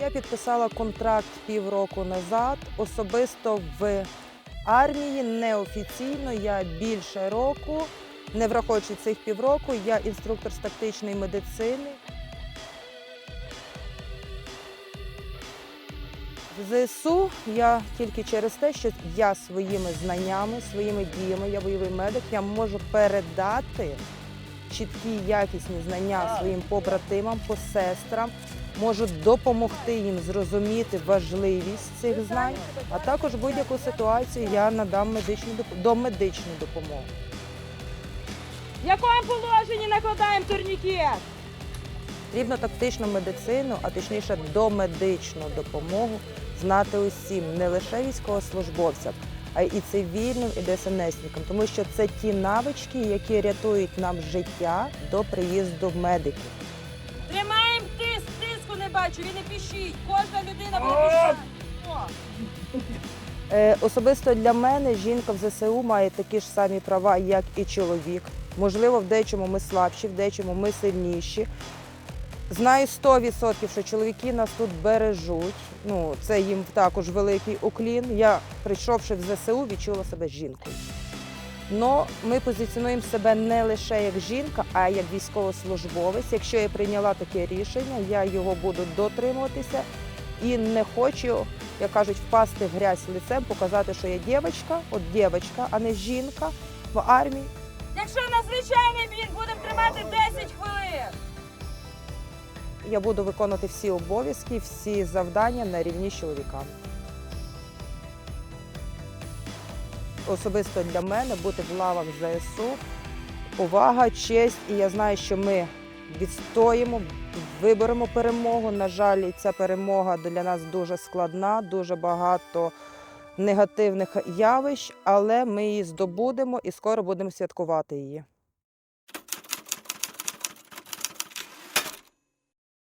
Я підписала контракт півроку назад. Особисто в армії неофіційно я більше року, не враховуючи цих півроку, я інструктор з тактичної медицини. В ЗСУ я тільки через те, що я своїми знаннями, своїми діями, я бойовий медик, я можу передати чіткі якісні знання своїм побратимам, посестрам, можу допомогти їм зрозуміти важливість цих знань, а також будь-яку ситуацію я надам медичну домедичну допомогу. В якому положенні накладаємо турнікет? Потрібно тактичну медицину, а точніше домедичну допомогу знати усім, не лише військовослужбовцям, а й і цивільним, і ДСНСникам, тому що це ті навички, які рятують нам життя до приїзду медиків. Не він не пішіть. Кожна людина буде Е, особисто для мене жінка в ЗСУ має такі ж самі права, як і чоловік. Можливо, в дечому ми слабші, в дечому ми сильніші. Знаю 100%, що чоловіки нас тут бережуть. Ну, це їм також великий уклін. Я, прийшовши в ЗСУ, відчула себе жінкою. Но ми позиціонуємо себе не лише як жінка, а як військовослужбовець. Якщо я прийняла таке рішення, я його буду дотримуватися і не хочу, як кажуть, впасти в грязь лицем, показати, що я дівчинка, от дівчинка, а не жінка в армії. Якщо надзвичайний бій, будемо тримати 10 хвилин. Я буду виконувати всі обов'язки, всі завдання на рівні з чоловіками. Особисто для мене бути в лавах ЗСУ повага, честь, і я знаю, що ми відстоїмо, виберемо перемогу. На жаль, ця перемога для нас дуже складна, дуже багато негативних явищ, але ми її здобудемо і скоро будемо святкувати її.